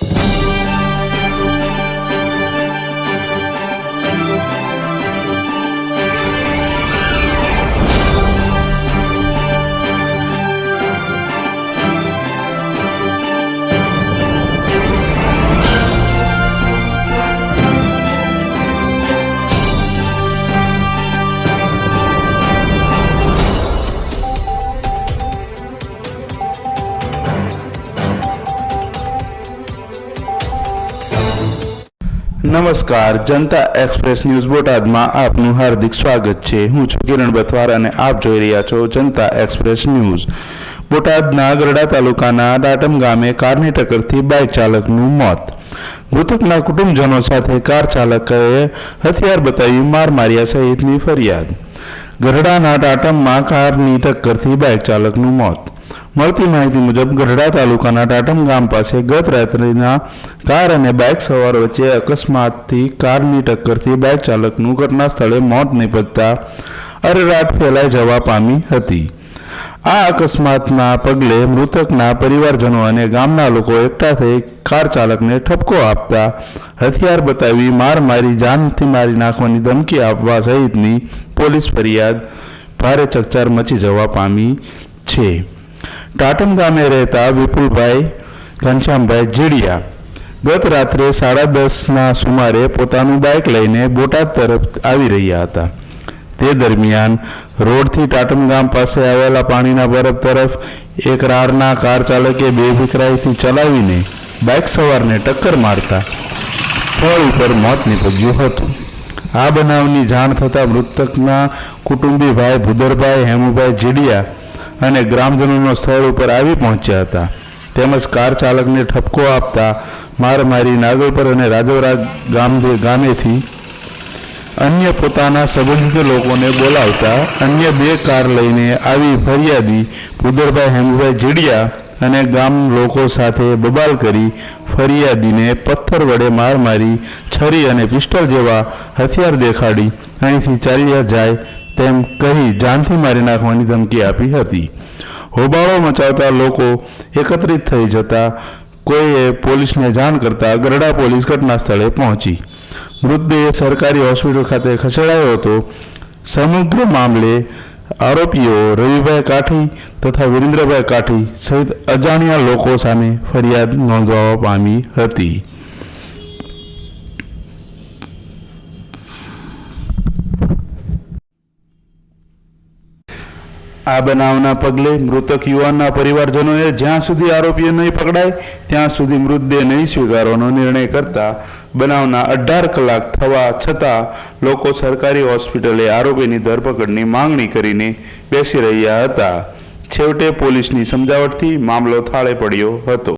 Bye. નમસ્કાર, જનતા express news બોટાદમાં આપનું હાર્દિક સ્વાગત છે. હું છું કિરણ બથવાર અને આપ જોઈ રહ્યા છો જનતા એક્સપ્રેસ ન્યૂઝ. બોટાદના ગરડા તાલુકાના દાટમ ગામે કારની ટક્કરથી બાઇક ચાલકનું મોત. મૃતકના કુટુંબજનો સાથે કાર ચાલકે હથિયાર બતાવી માર માર્યા સહિતની ફરિયાદ. ગરડાના ટાટમમાં કારની ટક્કરથી બાઇક ચાલકનું મોત. મળતી માહિતી મુજબ ગઢડા તાલુકાના ટાટમ ગામ પાસે ગત રાત્રિના કાર અને બાઇક સવાર વચ્ચે અકસ્માતથી કારની ટક્કરથી બાઇક ચાલકનું ઘટના સ્થળે મોત નિપજતા અરેરાટ ફેલાઈ જવા પામી હતી. આ અકસ્માતના પગલે મૃતકના પરિવારજનો અને ગામના લોકો એકઠા થઈ કાર ચાલકને ઠપકો આપતા હથિયાર બતાવી માર મારી, જાનથી મારી નાખવાની ધમકી આપવા સહિતની પોલીસ ફરિયાદ ભારે ચકચાર મચી જવા પામી છે. ટાટમ ગામે રહેતા વિપુલભાઈ ઘનશ્યામભાઈ જીડિયા ગત રાત્રે સાડા દસના સુમારે પોતાનું બાઇક લઈને બોટાદ તરફ આવી રહ્યા હતા. તે દરમિયાન રોડથી ટાટમ ગામ પાસે આવેલા પાણીના બરફ તરફ એક રારના કાર ચાલકે બેફિકરાઈથી ચલાવીને બાઇક સવારને ટક્કર મારતા સ્થળ ઉપર મોત નીપજ્યું હતું. આ બનાવની જાણ થતાં મૃતકના કુટુંબી ભાઈ ભૂદરભાઈ, હેમુભાઈ જીડિયા અને ગ્રામજનોનો સ્થળ ઉપર આવી પહોંચ્યા હતા. તેમજ કાર ચાલકને ઠપકો આપતા માર મારી નાગલપર અને રાજવરા ગામ ગામેથી અન્ય પોતાના સંબંધિત લોકોને બોલાવતા અન્ય બે કાર લઈને આવી ફરિયાદી પુદરભાઈ હેમુભાઈ જીડિયા અને ગામ લોકો સાથે બબાલ કરી ફરિયાદીને પથ્થર વડે માર મારી, છરી અને પિસ્ટલ જેવા હથિયાર દેખાડી અહીંથી ચાલ્યા જાય તેમ કહી જાનથી મારી નાખવાની ધમકી આપી હતી. હોબાળો મચાવતા લોકો એકત્રિત થઈ જતા કોઈએ પોલીસને જાણ કરતા ગરડા પોલીસ ઘટના સ્થળે પહોંચી. મૃતદેહ સરકારી હોસ્પિટલ ખાતે ખસેડાયો હતો. સમગ્ર મામલે આરોપીઓ રવિભાઈ કાઠી તથા વિરેન્દ્રભાઈ કાઠી સહિત અજાણ્યા લોકો સામે ફરિયાદ નોંધવા પામી હતી. આ બનાવના પગલે મૃતક યુવાનના પરિવારજનોએ જ્યાં સુધી આરોપીઓ નહીં પકડાય, ત્યાં સુધી મૃતદેહ નહીં સ્વીકારવાનો નિર્ણય કરતા બનાવના અઢાર કલાક થવા છતાં લોકો સરકારી હોસ્પિટલે આરોપીની ધરપકડની માંગણી કરીને બેસી રહ્યા હતા. છેવટે પોલીસની સમજાવટથી મામલો થાળે પડ્યો હતો.